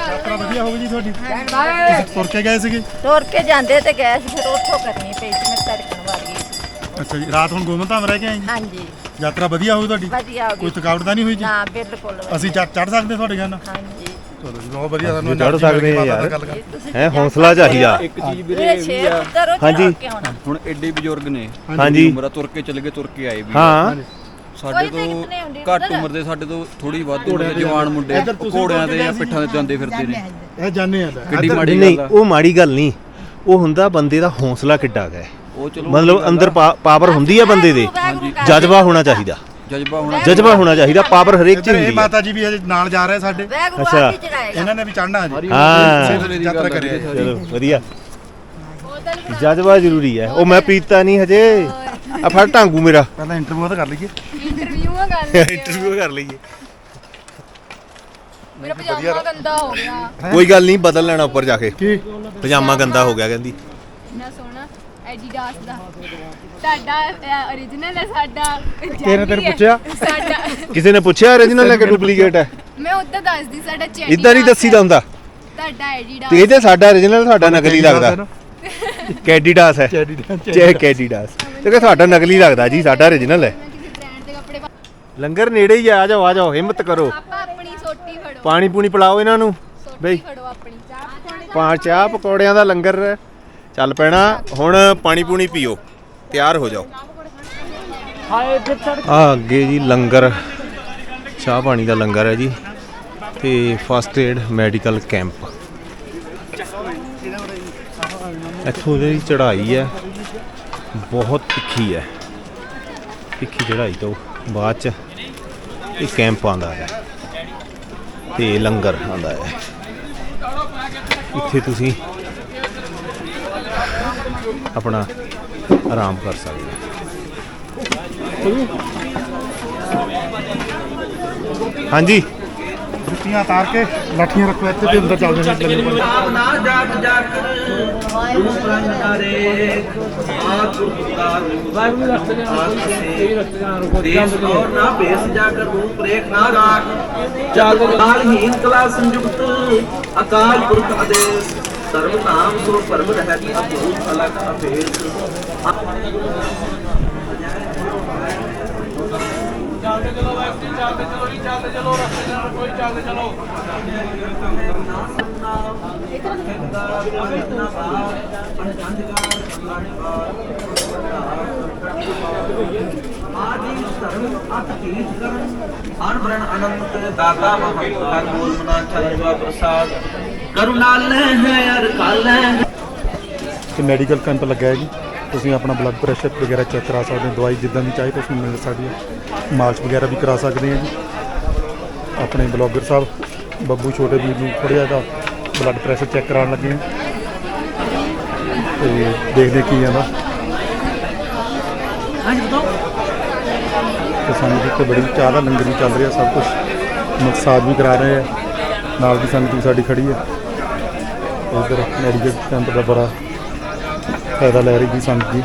ਯਾਤਰਾ ਵਧੀਆ ਹੋ ਗਈ ਜੀ ਤੁਹਾਡੀ ਤੁਰ ਕੇ ਗਏ ਸੀਗੇ ਤੁਰ ਕੇ ਜਾਂਦੇ ਤੇ ਗਏ ਸੀ, ਫਿਰ ਉੱਥੋਂ ਕਰਨੀ ਪਈ ਅੱਛਾ ਜੀ ਰਾਤ ਹੁਣ ਗੋਬਿੰਦ ਧਾਮ ਰਹਿ ਕੇ ਆਏ ਜੀ? ਹਾਂਜੀ। ਯਾਤਰਾ ਵਧੀਆ ਹੋਈ ਤੁਹਾਡੀ? ਵਧੀਆ ਹੋ ਕੋਈ ਥਕਾਵਟ ਤਾਂ ਨਹੀਂ ਹੋਈ ਜੀ? ਨਾ ਬਿਲਕੁਲ। ਅਸੀਂ ਚੜ ਚੜ ਸਕਦੇ ਤੁਹਾਡੇ ਨਾਲ ਹਾਂਜੀ। ਚਲੋ ਜੀ ਬਹੁਤ ਵਧੀਆ ਸਾਨੂੰ ਚੜ੍ਹ ਸਕਦੇ ਆ ਯਾਰ। ਹੈ ਹੌਸਲਾ ਚਾਹੀਦਾ। ਇੱਕ ਚੀਜ਼ ਵੀਰੇ ਵੀਰੇ ਇਹ ਵੀ ਛੇ ਆ ਪੁੱਤਰ ਉਹ ਹਾਂਜੀ। ਚੜਾ ਕੇ ਆਉਣਾ। ਹੁਣ ਐਡੇ ਬਜ਼ੁਰਗ ਨੇ ਹਾਂਜੀ। ਉਮਰ ਤੁਰ ਕੇ ਚੱਲ ਗਏ ਤੁਰ ਕੇ ਆਏ ਵੀ। ਹਾਂ। ਸਾਡੇ ਕੋਈ ਹੁੰਦੀ ਤੋਂ ਘੱਟ। ਉਮਰ ਦੇ ਸਾਡੇ ਤੋਂ ਥੋੜੀ ਵੱਧ ਉਮਰ ਦੇ ਜਵਾਨ ਮੁੰਡੇ ਇੱਧਰ ਤੁਸੀਂ ਘੋੜਿਆਂ ਤੇ ਜਾਂ ਪਿੱਠਾਂ ਤੇ ਜਾਂਦੇ ਫਿਰਦੇ ਨੇ। ਇਹ ਜਾਣੇ ਆ ਲੈ। ਕਿੱਡੀ ਮਾੜੀ ਨਹੀਂ ਗੱਲ ਆ। ਉਹ ਮਾੜੀ ਗੱਲ ਨਹੀਂ। ਉਹ ਹੁੰਦਾ ਬੰਦੇ ਦਾ ਹੌਸਲਾ ਕਿੱਡਾ ਹੈ। ਉਹ ਚਲੋ ਮਤਲਬ ਅੰਦਰ ਪਾਵਰ ਹੁੰਦੀ ਹੈ ਬੰਦੇ ਦੇ। ਜਜ਼ਬਾ ਹੋਣਾ ਚਾਹੀਦਾ। ਜਜ਼ਬਾ ਹੋਣਾ ਜਜ਼ਬਾ ਹੋਣਾ ਚਾਹੀਦਾ ਪਾਵਰ ਹਰੇਕ ਚ ਇੱਧਰ ਇਹ ਹੁੰਦੀ ਹੈ ਮਾਤਾ ਜੀ ਵੀ ਹਜੇ ਨਾਲ ਜਾ ਰਹੇ ਸਾਡੇ। ਅੱਛਾ। ਇਹਨਾਂ ਨੇ ਵੀ ਚੜਨਾ ਜੀ ਹਾਂ। ਯਾਤਰਾ ਕਰਿਆ। ਚਲੋ ਵਧੀਆ। ਜਜ਼ਬਾ ਜ਼ਰੂਰੀ ਹੈ। ਉਹ ਮੈਂ ਪੀਤਾ ਨਹੀਂ ਹਜੇ। ਆ ਫੜ ਢਾਂਗੂ ਮੇਰਾ। ਪਹਿਲਾਂ ਇੰਟਰਵਿਊ ਤਾਂ ਕਰ ਲਈਏ। ਇੰਟਰਵਿਊ ਆ ਗੱਲ ਇੰਟਰਵਿਊ ਕਰ ਲਈਏ। ਮੇਰਾ ਪਜਾਮਾ ਗੰਦਾ ਹੋ ਗਿਆ। ਕੋਈ ਗੱਲ ਨਹੀਂ ਬਦਲ ਲੈਣਾ ਉੱਪਰ ਜਾ ਕੇ। ਕੀ? ਪਜਾਮਾ ਗੰਦਾ ਹੋ ਗਿਆ ਕਹਿੰਦੀ। ਐਡੀਡਾਸ ਦਾ। ਤੁਹਾਡਾ origignal ਹੈ ਸਾਡਾ ਤੇਰੇ- ਤੈਨੂੰ ਜਾਲੀ ਹੈ। ਪੁੱਛਿਆ? ਸਾਡਾ ਕਿਸੇ ਨੇ ਪੁੱਛਿਆ origignal ਹੈ ਕਿ ਡੁਪਲੀਕੇਟ ਹੈ? ਮੈਂ ਉੱਦਾਂ ਦੱਸਦੀ ਸਾਡਾ ਚੈਡੀ ਇਦਾਂ ਨਹੀਂ ਦੱਸੀਦਾ ਹੁੰਦਾ। ਤੁਹਾਡਾ ਐਡੀਡਾਸ ਤੇ ਇਹਦੇ ਸਾਡਾ origignal ਤੁਹਾਡਾ ਨਕਲੀ ਲੱਗਦਾ। ਕੈਡੀਡਾਸ ਹੈ। ਚੈਡੀ ਚੇ ਕੈਡੀਡਾਸ ਤੇ ਕਿ ਤੁਹਾਡਾ ਨਕਲੀ ਲੱਗਦਾ ਜੀ ਸਾਡਾ origignal ਹੈ। ਮੈਂ ਕਿਸੇ ਬ੍ਰਾਂਡ ਦੇ ਕੱਪੜੇ ਪਾ- ਲੰਗਰ ਨੇੜੇ ਹੀ ਆ ਆ ਜਾਓ ਆ ਜਾਓ ਹਿੰਮਤ ਕਰੋ। ਪਾਪਾ ਆਪਣੀ ਸੋਟੀ ਫੜੋ। ਪਾਣੀ ਪੂਣੀ ਪਿਲਾਓ ਇਹਨਾਂ ਨੂੰ। ਬਈ। ਫੜੋ ਆਪਣੀ। ਚਾਹ ਚਾਹ ਪਕੌੜਿਆਂ ਦਾ ਲੰਗਰ ਚੱਲ ਪੈਣਾ ਹੁਣ ਪਾਣੀ ਪੂਣੀ ਪੀਓ ਤਿਆਰ ਹੋ ਜਾਓ। ਆ ਅੱਗੇ ਜੀ ਲੰਗਰ ਚਾਹ ਪਾਣੀ ਦਾ ਲੰਗਰ ਹੈ ਜੀ ਤੇ ਫਸਟ ਏਡ ਮੈਡੀਕਲ ਕੈਂਪ ਇੱਥੋਂ ਜਿਹੜੀ ਚੜ੍ਹਾਈ ਹੈ ਬਹੁਤ ਤਿੱਖੀ ਹੈ। ਤਿੱਖੀ ਚੜ੍ਹਾਈ ਤੋਂ ਬਾਅਦ ਚ ਇਹ ਕੈਂਪ ਆਉਂਦਾ ਹੈ ਤੇ ਲੰਗਰ ਆਉਂਦਾ ਹੈ। ਇੱਥੇ ਤੁਸੀਂ ਆਪਣਾ ਆਰਾਮ ਕਰ ਸਕਦੇ ਹੋ। ਹਾਂਜੀ। ਜੁੱਤੀਆਂ ਤਾਰ ਕੇ ਲਾਠੀਆਂ ਰੱਖੋ ਇੱਥੇ ਤੇ ਅੰਦਰ ਚੱਲਦੇ ਨੇ ਲੰਗਰ ਪਾਣੀ ਆਪਣਾ ਜਾਗ ਜਾਗ। ਰੂਪ ਰੰਗ ਹਰੇ ਆਪ ਵਾਹਿਗੁਰੂ ਰਸਤੇ ਦੇਸ਼ ਔਰ ਨਾ ਭੇਸ ਜਾਗਰ ਰੂਪ ਰੇਖ ਨਾ ਰਾਖ। ਜਾਗ ਕਾਲਹੀਨ ਕਲਾ ਸੰਯੁਕਤ ਅਕਾਲ ਪੁਰਖ ਆਦੇਸ਼। ਸਰਬ ਨਾਮ ਸੋ ਪਰਮ ਰਹਿਤ ਅਭੂਤ ਅਲਗ ਅਭੇਸ ਆਦੀ ਧਰਮ ਅਤ ਕੀਤ ਕਰਨ ਅਨਵਰਨ ਅਨੰਤ ਦਾਤਾ ਮਹੰਤਾ ਗੋਲ ਮਨਾ ਚੰਦਵਾ ਪ੍ਰਸਾਦ ਕਰੁਣਾਲੈ ਹੈ ਅਰ ਕਾਲੈ ਤੇ ਮੈਡੀਕਲ ਕੈਂਪ ਲੱਗਾ ਹੈ ਜੀ। ਤੁਸੀਂ ਆਪਣਾ ਬਲੱਡ ਪ੍ਰੈਸ਼ਰ ਵਗੈਰਾ ਚੈੱਕ ਕਰਾ ਸਕਦੇ ਹੋ। ਦਵਾਈ ਜਿੱਦਾਂ ਦੀ ਚਾਹੇ ਤੁਸੀਂ ਮਿਲ ਸਕਦੀ ਹੈ। ਮਾਲਸ਼ ਵਗੈਰਾ ਵੀ ਕਰਾ ਸਕਦੇ ਆ ਜੀ। ਆਪਣੇ ਬਲੌਗਰ ਸਾਹਿਬ ਬੱਬੂ ਛੋਟੇ ਵੀਰ ਨੂੰ ਥੋੜ੍ਹਾ ਜਿਹਾ ਬਲੱਡ ਪ੍ਰੈਸ਼ਰ ਚੈੱਕ ਕਰਾਉਣ ਲੱਗੇ ਆ ਤੇ ਦੇਖਦੇ ਕੀ ਆਂਦਾ ਤੇ ਸਾਨੂੰ ਜਿੱਥੇ ਬੜੀ ਚਾਹ ਦਾ ਲੰਗਰ ਵੀ ਚੱਲ ਰਿਹਾ ਸਭ ਕੁਝ ਮਸਾਜ ਵੀ ਕਰਾ ਰਹੇ ਆ। ਨਾਲ ਦੀ ਸੰਗਤ ਵੀ ਸਾਡੀ ਖੜੀ ਹੈ। ਇਧਰ ਮੈਡੀਕਲ ਕੈਂਪ ਦਾ ਬੜਾ ਫਾਇਦਾ ਲੈ ਰਹੀ ਜੀ ਸੰਗਤ ਜੀ।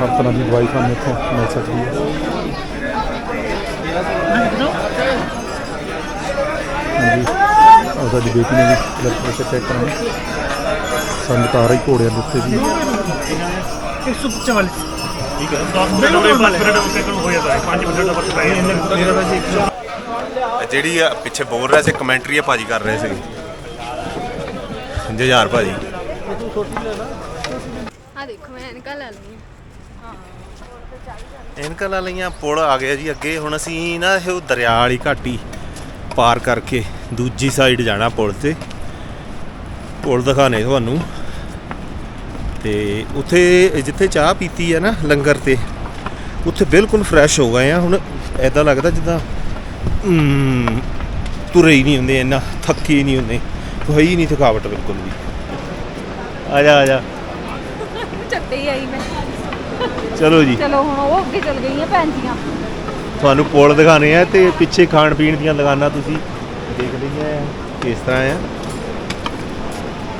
ਹਰ ਤਰ੍ਹਾਂ ਦੀ ਦਵਾਈ ਸਾਨੂੰ ਇੱਥੋਂ ਮਿਲ ਸਕਦੀ ਹੈ। ਹਾਂਜੀ। ਉਹ ਸਾਡੀ ਬੇਟੀ ਨੇ ਵੀ ਬਲੱਡ ਪ੍ਰੈਸ਼ਰ ਚੈੱਕ ਕਰਾਉਣਾ। ਸਾਨੂੰ ਤਾਂ ਆ ਰਹੀ ਘੋੜਿਆਂ ਦੇ ਉੱਤੇ ਵੀ ਜਿਹੜੀ ਆ ਪਿੱਛੇ ਬੋਲ ਰਿਹਾ ਸੀ ਕਮੈਂਟਰੀ ਆ ਭਾਜੀ ਕਰ ਰਹੇ ਸੀਗੇ ਜੁਝਾਰ ਭਾਜੀ। ਆ ਦੇਖੋ ਮੈਂ ਐਨਕਾਂ ਲੈ ਲਈ ਲਾ ਲਈਆਂ ਪੁਲ ਆ ਗਿਆ ਜੀ ਅੱਗੇ। ਹੁਣ ਅਸੀਂ ਨਾ ਇਹ ਦਰਿਆ ਵਾਲੀ ਘਾਟੀ ਪਾਰ ਕਰਕੇ ਦੂਜੀ ਸਾਈਡ ਜਾਣਾ ਪੁਲ ਤੇ। ਪੁਲ ਦਿਖਾਣੇ ਤੁਹਾਨੂੰ। ਤੇ ਉੱਥੇ ਜਿੱਥੇ ਚਾਹ ਪੀਤੀ ਹੈ ਨਾ ਲੰਗਰ ਤੇ ਉੱਥੇ ਬਿਲਕੁਲ ਫਰੈਸ਼ ਹੋ ਗਏ ਆ। ਹੁਣ ਐਦਾਂ ਲੱਗਦਾ ਜਿੱਦਾਂ ਹਮ, ਤੁਰੇ ਹੀ ਨਹੀਂ ਹੁੰਦੇ ਇੰਨਾ ਥੱਕੇ ਹੀ ਨਹੀਂ ਹੁੰਦੇ। ਕੋਈ ਹੀ ਨਹੀਂ ਥਕਾਵਟ ਬਿਲਕੁਲ ਵੀ। ਆ ਜਾ ਆ ਜਾ। ਚੱਤੇ ਹੀ ਆਈ ਮੈਂ। ਚਲੋ ਜੀ। ਚਲੋ ਹੁਣ ਉਹ ਅੱਗੇ ਚੱਲ ਗਈਆਂ ਭੈਣ ਜੀਆਂ। ਤੁਹਾਨੂੰ ਪੁਲ ਦਿਖਾਣੇ ਆ ਤੇ ਪਿੱਛੇ ਖਾਣ ਪੀਣ ਦੀਆਂ ਦੁਕਾਨਾਂ ਤੁਸੀਂ ਦੇਖ ਲਈਆਂ ਆ। ਕਿਸ ਤਰ੍ਹਾਂ ਆ?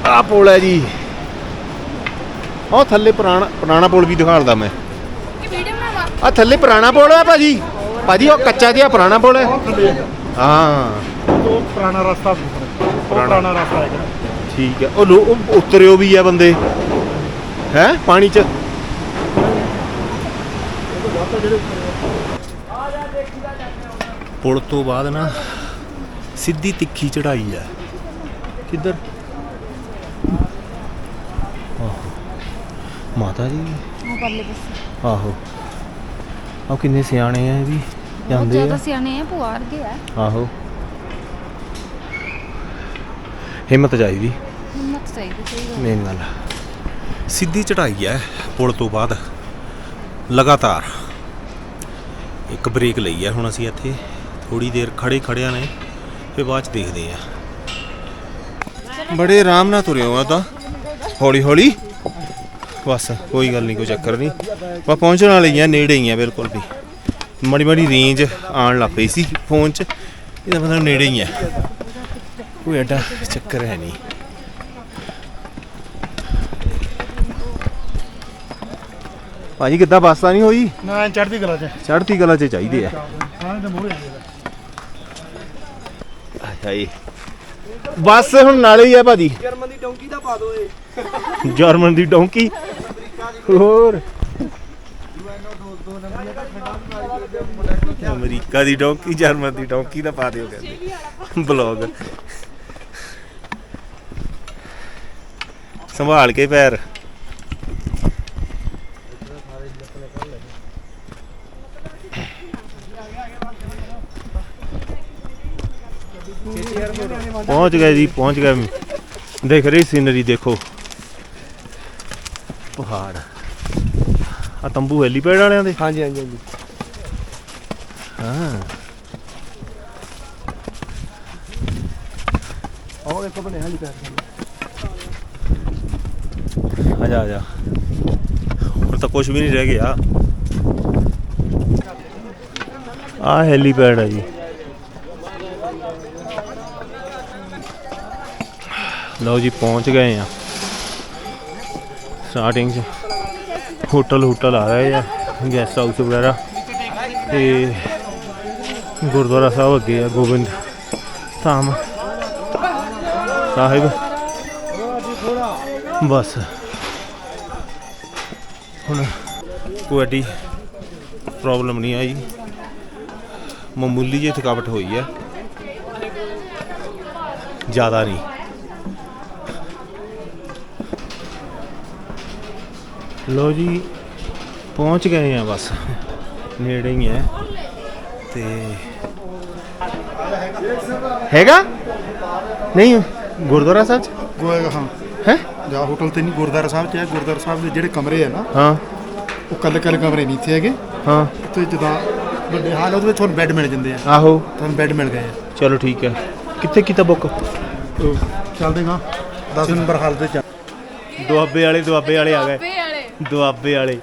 ਆ ਪੁਲ ਹੈ ਜੀ। ਉਹ ਥੱਲੇ ਪੁਰਾਣਾ ਪੁਰਾਣਾ ਪੁਲ ਵੀ ਦਿਖਾਉਂਦਾ ਮੈਂ। ਇਹ ਵੀਡੀਓ ਬਣਾਵਾ। ਆ ਥੱਲੇ ਪੁਰਾਣਾ ਪੁਲ ਹੈ ਭਾਜੀ। ਭਾਜੀ ਉਹ ਕੱਚਾ ਜਿਹਾ ਪੁਰਾਣਾ ਪੁਲ ਹੈ। ਹਾਂ। ਉਹ ਪੁਰਾਣਾ ਰਸਤਾ ਸੀ। ਉਹ ਪੁਰਾਣਾ। ਰਸਤਾ ਹੈ ਠੀਕ ਹੈ। ਉਹ ਲੋ ਉਹ ਉਤਰਿਓ ਵੀ ਆ ਬੰਦੇ। ਹੈ? ਪਾਣੀ 'ਚ। ਪੁਲ ਤੋਂ ਬਾਅਦ ਨਾ ਸਿੱਧੀ ਤਿੱਖੀ ਚੜਾਈ ਹੈ। ਕਿੱਧਰ? ਆਹੋ। ਮਾਤਾ ਜੀ। ਉਹ ਪਰਲੇ ਪਾਸੇ। ਆਹੋ। ਆ ਕਿੰਨੇ ਸਿਆਣੇ ਆ ਇਹ ਵੀ ਜਾਂਦੇ ਜ਼ਿਆਦਾ ਆ। ਸਿਆਣੇ ਆ ਪੁਆਰ ਗਏ ਆ। ਆਹੋ। ਹਿੰਮਤ ਚਾਹੀਦੀ। ਹਿੰਮਤ ਚਾਹੀਦੀ ਸਹੀ ਗੱਲ ਮੇਨ ਗੱਲ ਸਿੱਧੀ ਚੜਾਈ ਹੈ ਪੁਲ ਤੋਂ ਬਾਅਦ। ਲਗਾਤਾਰ। ਇੱਕ ਬ੍ਰੇਕ ਲਈ ਹੈ ਹੁਣ ਅਸੀਂ ਇੱਥੇ। ਥੋੜੀ ਦੇਰ ਖੜੇ ਖੜਿਆ ਨੇ ਫਿਰ ਬਾਅਦ ਚ ਦੇਖਦੇ ਆ। ਬੜੇ ਆਰਾਮ ਨਾਲ ਤੁਰਿਓ ਆ ਤਾਂ। ਹੌਲੀ ਹੌਲੀ। ਬਸ ਕੋਈ ਗੱਲ ਨਹੀਂ ਕੋਈ ਚੱਕਰ ਨਹੀਂ ਬਸ ਪਹੁੰਚਣ ਵਾਲੇ ਆ ਨੇੜੇ ਹੀ ਆ ਬਿਲਕੁਲ ਵੀ। ਮਾੜੀ ਮਾੜੀ ਰੇਂਜ ਆਉਣ ਲੱਗ ਪਈ ਸੀ ਫੋਨ 'ਚ ਇਹਦਾ ਮਤਲਬ ਨੇੜੇ ਹੀ ਆ। ਕੋਈ ਐਡਾ ਚੱਕਰ ਹੈ ਨਹੀਂ ਭਾਜੀ ਕਿੱਦਾਂ ਬੱਸ ਤਾਂ ਨਹੀਂ ਹੋਈ? ਨਾ ਚੜ੍ਹਦੀ ਕਲਾ ਚ। ਚੜ੍ਹਦੀ ਕਲਾ 'ਚ ਚਾਹੀਦੀ ਹੈ ਹਾਂ ਤੇ ਮੋੜੇ ਹਾਏ ਬੱਸ ਹੁਣ ਨਾਲੇ ਹੀ ਆ ਭਾਜੀ। ਜਰਮਨ ਦੀ ਡੌਂਕੀ ਦਾ ਪਾ ਦੋ ਏ। ਜਰਮਨ ਦੀ ਡੌਂਕੀ? ਹੋਰ। ਅਮਰੀਕਾ ਦੀ ਡੌਂਕੀ ਜਰਮਨ ਦੀ ਡੌਂਕੀ ਦਾ ਪਾ ਦਿਓ ਕਹਿੰਦੇ। ਬਲੌਗ। ਸੰਭਾਲ ਕੇ ਪੈਰ। ਪਹੁੰਚ ਗਏ ਜੀ ਪਹੁੰਚ ਗਏ। ਦੇਖ ਰਹੀ ਸੀਨਰੀ ਦੇਖੋ। ਪਹਾੜ। ਆ ਤੰਬੂ ਹੈਲੀਪੈਡ ਵਾਲਿਆਂ ਦੇ? ਹਾਂਜੀ ਹਾਂਜੀ ਹਾਂਜੀ। ਹਾਂ। ਉਹ ਦੇਖੋ ਬਣੇ ਹਾਲੀ ਪੈਰ ਆ ਜਾ ਆ ਜਾ। ਹੁਣ ਤਾਂ ਕੁਝ ਵੀ ਨਹੀਂ ਰਹਿ ਗਿਆ। ਆ ਹੈਲੀਪੈਡ ਹੈ ਜੀ। ਲਓ ਜੀ, ਪਹੁੰਚ ਗਏ ਆ। ਸਟਾਰਟਿੰਗ 'ਚ ਹੋਟਲ ਹੋਟਲ ਆ ਰਹੇ ਆ ਗੈਸਟ ਹਾਊਸ ਵਗੈਰਾ। ਤੇ ਗੁਰਦੁਆਰਾ ਸਾਹਿਬ ਅੱਗੇ ਆ, ਗੋਬਿੰਦ ਧਾਮ ਸਾਹਿਬ। ਬਸ। ਹੁਣ ਕੋਈ ਪ੍ਰੋਬਲਮ ਨਹੀਂ ਆਈ। ਮਾਮੂਲੀ ਜਿਹੀ ਥਕਾਵਟ ਹੋਈ ਹੈ ਜ਼ਿਆਦਾ ਨਹੀਂ। ਲੋ ਜੀ ਪਹੁੰਚ ਗਏ ਆ ਬਸ। ਨੇੜੇ ਹੀ ਹੈ। ਤੇ ਹੈਗਾ? ਨਹੀਂ ਗੁਰਦੁਆਰਾ ਸਾਹਿਬ ਚ? ਗੋਏਗਾ ਹਾਂ। ਹੈ? ਜਾਂ ਹੋਟਲ ਤੇ ਨਹੀਂ ਗੁਰਦੁਆਰਾ ਸਾਹਿਬ ਚ ਹੈ। ਗੁਰਦੁਆਰਾ ਸਾਹਿਬ ਦੇ ਜਿਹੜੇ ਕਮਰੇ ਆ ਨਾ ਹਾਂ। ਉਹ ਕੱਲੇ ਕੱਲੇ ਕਮਰੇ ਨਹੀਂ ਇੱਥੇ ਹੈਗੇ। ਹਾਂ। ਉੱਥੇ ਜਿੱਦਾਂ ਵੱਡੇ ਹਾਲ ਉਹਦੇ ਵਿੱਚ ਤੁਹਾਨੂੰ ਬੈੱਡ ਮਿਲ ਜਾਂਦੇ ਆ। ਆਹੋ। ਤੁਹਾਨੂੰ ਬੈੱਡ ਮਿਲ ਗਏ ਆ। ਚਲੋ ਠੀਕ ਹੈ। ਕਿੱਥੇ ਕੀਤਾ ਬੁੱਕ? ਚੱਲਦੇ ਗਾ 10 ਨੰਬਰ ਹਾਲ ਤੇ ਚੱਲ। ਦੁਆਬੇ ਵਾਲੇ ਦੁਆਬੇ ਵਾਲੇ ਆ ਗਏ। ਦੁਆਬੇ ਵਾਲੇ।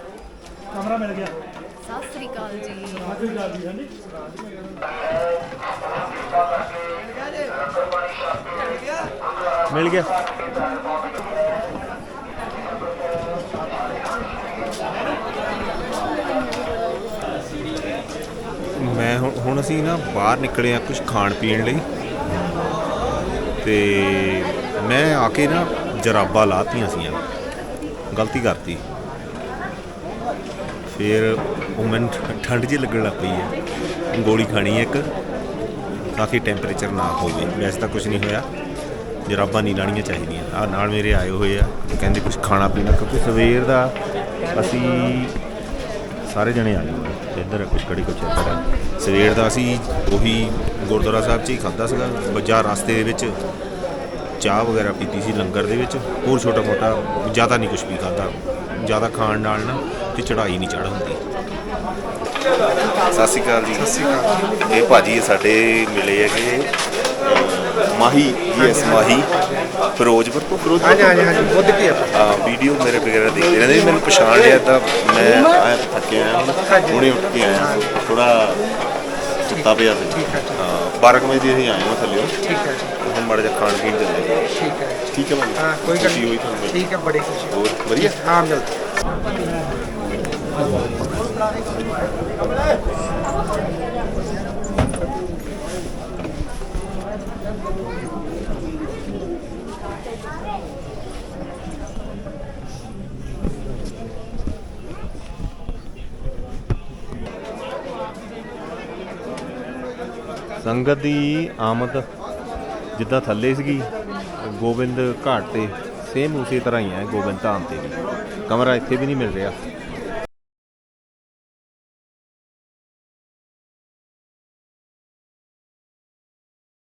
ਕਮਰਾ ਮਿਲ ਗਿਆ। ਸਤਿ ਸ੍ਰੀ ਅਕਾਲ ਜੀ। ਮਿਲ ਗਿਆ। ਮੈਂ ਹੁਣ ਹੁਣ ਅਸੀਂ ਨਾ ਬਾਹਰ ਨਿਕਲੇ ਆ ਕੁਝ ਖਾਣ ਪੀਣ ਲਈ। ਤੇ ਮੈਂ ਆ ਕੇ ਨਾ ਜਰਾਬਾਂ ਲਾਤੀਆਂ ਸੀਆਂ। ਗਲਤੀ ਕਰਤੀ। ਫਿਰ ਉਹ ਮੈਨੂੰ ਠੰਡ ਜਿਹੀ ਲੱਗਣ ਲੱਗ ਪਈ ਹੈ। ਗੋਲੀ ਖਾਣੀ ਹੈ ਇੱਕ। ਤਾਂ ਕਿ ਟੈਂਪਰੇਚਰ ਨਾ ਹੋਵੇ। ਵੈਸੇ ਤਾਂ ਕੁਝ ਨਹੀਂ ਹੋਇਆ। ਜਰਾਬਾਂ ਨਹੀਂ ਲਾਣੀਆਂ ਚਾਹੀਦੀਆਂ। ਆ ਨਾਲ ਮੇਰੇ ਆਏ ਹੋਏ ਆ। ਕਹਿੰਦੇ ਕੁਝ ਖਾਣਾ ਪੀਣਾ, ਕਿਉਂਕਿ ਸਵੇਰ ਦਾ ਅਸੀਂ ਸਾਰੇ ਜਣੇ ਆ ਗਏ ਹੋਏ। ਇੱਧਰ ਕੁਝ ਕੜੀ ਕੁਝ ਇੱਧਰ ਆ। ਸਵੇਰ ਦਾ ਅਸੀਂ ਉਹੀ ਗੁਰਦੁਆਰਾ ਸਾਹਿਬ 'ਚ ਹੀ ਖਾਦਾ ਸੀਗਾ। ਬਾਜ਼ਾਰ ਰਸਤੇ ਦੇ ਵਿੱਚ ਚਾਹ ਵਗੈਰਾ ਪੀਤੀ ਸੀ ਲੰਗਰ ਦੇ ਵਿੱਚ। ਹੋਰ ਛੋਟਾ ਮੋਟਾ ਜ਼ਿਆਦਾ ਨਹੀਂ ਕੁਝ ਵੀ ਖਾਦਾ ਜ਼ਿਆਦਾ ਖਾਣ ਨਾਲ ਨਾ ਤੇ ਚੜਾਈ ਨਹੀਂ ਚੜ ਹੁੰਦੀ। ਸਤਿ ਸ਼੍ਰੀ ਅਕਾਲ ਜੀ। ਸਤਿ ਸ਼੍ਰੀ ਅਕਾਲ ਇਹ ਭਾਜੀ ਸਾਡੇ ਮਿਲੇ ਹੈਗੇ ਮਾਹੀ ਜੀਐਸ ਮਾਹੀ ਫਿਰੋਜ਼ਪੁਰ ਤੋਂ। ਫਿਰੋਜ਼ਪੁਰ ਹਾਂਜੀ ਹਾਂਜੀ ਹਾਂਜੀ ਬੁੱਧ ਕੀ ਆ? ਵੀਡੀਓ ਮੇਰੇ ਵਗੈਰਾ ਦੇਖਦੇ ਰਹਿੰਦੇ ਮੈਨੂੰ ਪਛਾਣ ਲਿਆ ਤਾਂ ਮੈਂ ਆਇਆ ਥੱਕਿਆ ਆਇਆ ਹੁਣ। ਉੱਠ ਕੇ ਆਇਆ ਥੋੜਾ ਸੁੱਤਾ ਪਿਆ ਸੀ। ਹਾਂ 12 ਕੁ ਵਜੇ ਦੇ ਅਸੀਂ ਆਏ ਹਾਂ ਥੱਲੇ। ਠੀਕ ਹੈ ਹੁਣ ਮਾੜਾ ਜਿਹਾ ਖਾਣ ਪੀਣ ਚੱਲੇ ਠੀਕ ਹੈ। ਠੀਕ ਹੈ ਭਾਜੀ। ਹਾਂ ਕੋਈ ਗੱਲ ਨਹੀਂ ਹੋਈ ਤੁਹਾਨੂੰ। ਠੀਕ ਹੈ ਬੜੀ ਖੁਸ਼ੀ। ਹੋਰ ਵਧੀਆ? ਹਾਂ ਮਿਲ ਸੰਗਤ ਦੀ ਆਮਦ ਜਿੱਦਾਂ ਥੱਲੇ ਸੀਗੀ, ਗੋਬਿੰਦ ਘਾਟ ਤੇ ਸੇਮ ਉਸੇ ਤਰ੍ਹਾਂ ਹੀ ਹੈ, ਗੋਬਿੰਦ ਧਾਮ ਤੇ ਵੀ। ਕਮਰਾ ਇੱਥੇ ਵੀ ਨਹੀਂ ਮਿਲ ਰਿਹਾ।